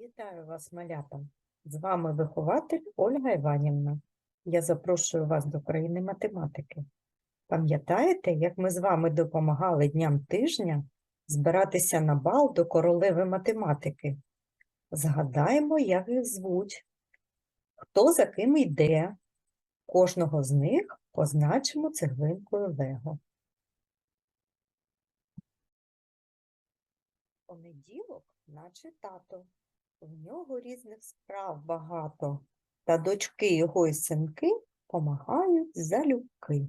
Вітаю вас, малята! З вами вихователь Ольга Іванівна. Я запрошую вас до країни математики. Пам'ятаєте, як ми з вами допомагали дням тижня збиратися на бал до королеви математики? Згадаємо, як їх звуть, хто за ким йде. Кожного з них позначимо цеглинкою Лего. Понеділок, наче тато. В нього різних справ багато, та дочки його і синки помагають залюбки.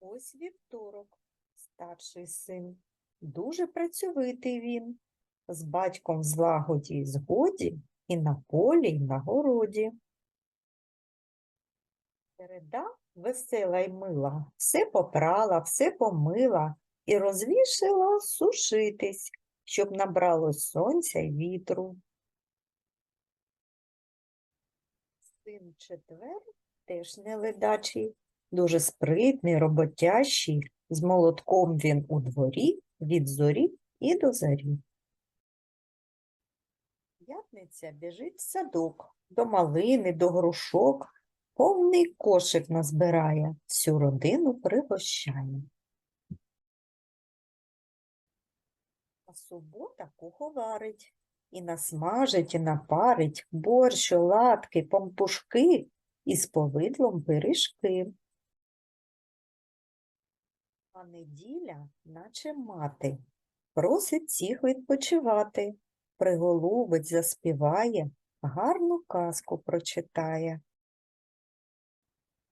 Ось вівторок, старший син, дуже працьовитий він, з батьком в злагоді й згоді і на полі, і на городі. Середа весела й мила, все попрала, все помила і розвішила сушитись, щоб набралось сонця й вітру. Син четвер теж не ледачий, дуже спритний, роботящий, з молотком він у дворі, від зорі і до зарі. П'ятниця біжить в садок, до малини, до грушок, повний кошик назбирає, всю родину пригощає. А субота куховарить, і насмажить, і напарить борщ, оладки, помпушки і з повидлом пиріжки. А неділя, наче мати, просить всіх відпочивати, приголубить, заспіває, гарну казку прочитає.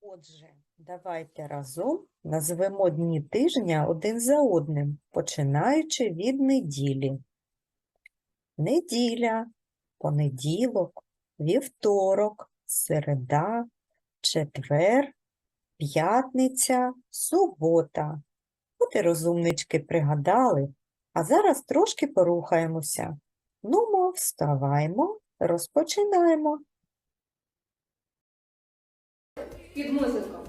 Отже, давайте разом назвемо дні тижня один за одним, починаючи від неділі. Неділя, понеділок, вівторок, середа, четвер, п'ятниця, субота. От і розумнички пригадали, а зараз трошки порухаємося. Нумо, вставаймо, розпочинаємо. Під музику.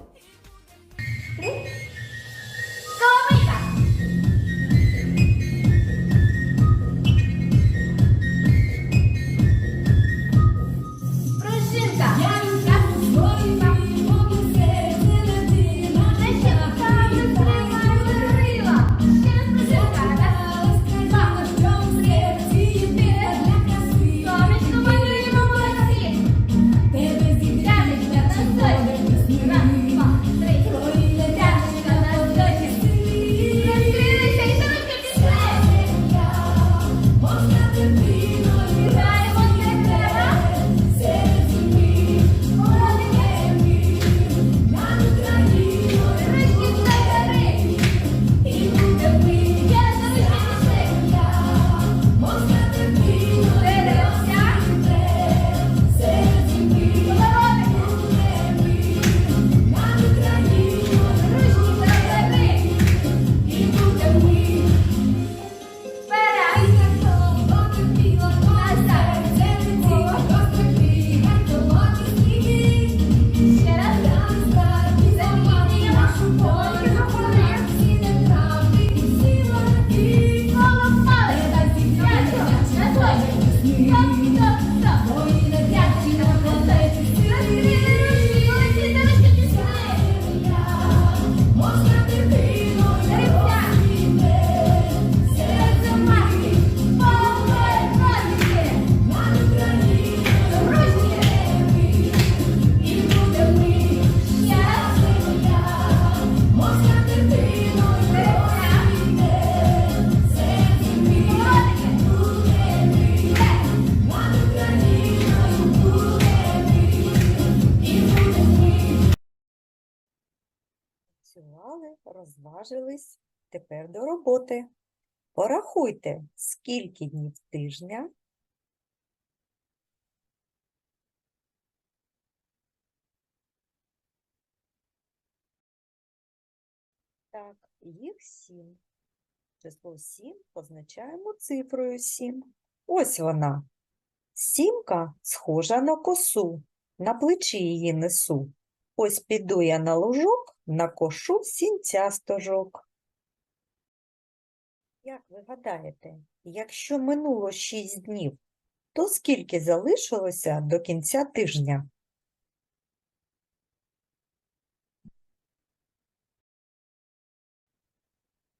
Розважились, тепер до роботи. Порахуйте, скільки днів тижня. Так, їх сім. Число сім позначаємо цифрою сім. Ось вона. Сімка схожа на косу, на плечі її несу. Ось піду я на лужок, накошу сінця стожок. Як ви гадаєте, якщо минуло 6 днів, то скільки залишилося до кінця тижня?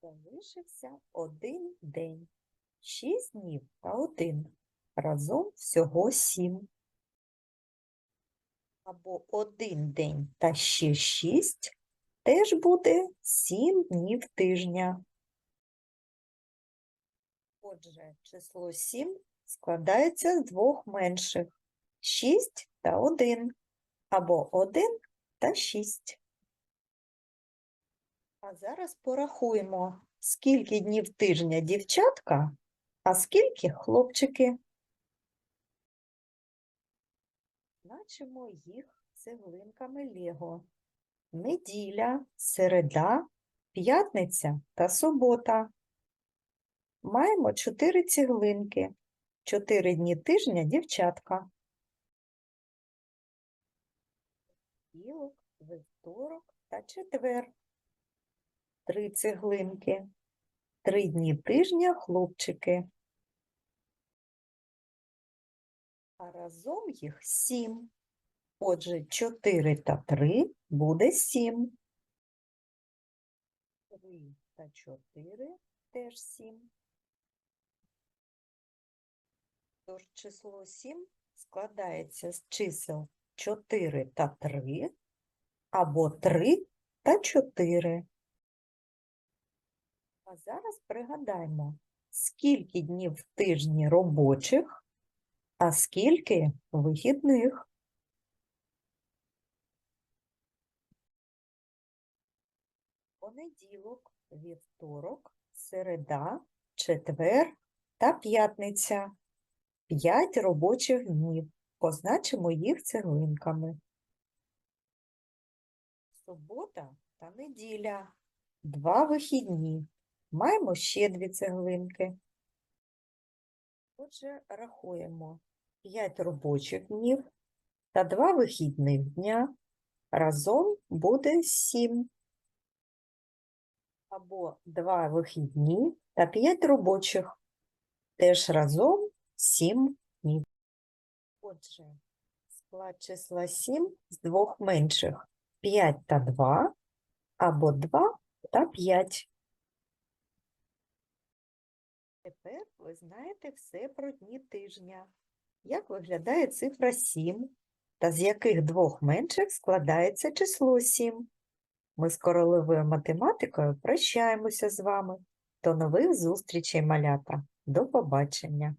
Залишився один день. 6 днів та один. Разом всього 7. Або один день та ще 6 теж буде 7 днів тижня. Отже, число 7 складається з двох менших 6 та 1, або 1 та 6. А зараз порахуємо, скільки днів тижня дівчатка, а скільки хлопчики. Значимо їх цеглинками Лего. Неділя, середа, п'ятниця та субота. Маємо чотири цеглинки, чотири дні тижня дівчатка. Понеділок, вівторок та четвер. Три цеглинки. Три дні тижня хлопчики. А разом їх сім. Отже, чотири та три буде сім. Три та чотири теж сім. Тож число 7 складається з чисел 4 та 3 або 3 та 4. А зараз пригадаємо, скільки днів в тижні робочих, а скільки вихідних. Понеділок, вівторок, середа, четвер та п'ятниця. П'ять робочих днів. Позначимо їх цеглинками. Субота та неділя. Два вихідні. Маємо ще дві цеглинки. Отже, рахуємо 5 робочих днів та 2 вихідних дня. Разом буде 7. Або 2 вихідні та 5 робочих. Теж разом 7 днів. Отже, склад числа 7 з двох менших 5 та 2 або 2 та 5. Тепер ви знаєте все про дні тижня. Як виглядає цифра 7 та з яких двох менших складається число 7. Ми з королевою математикою прощаємося з вами. До нових зустрічей, малята. До побачення!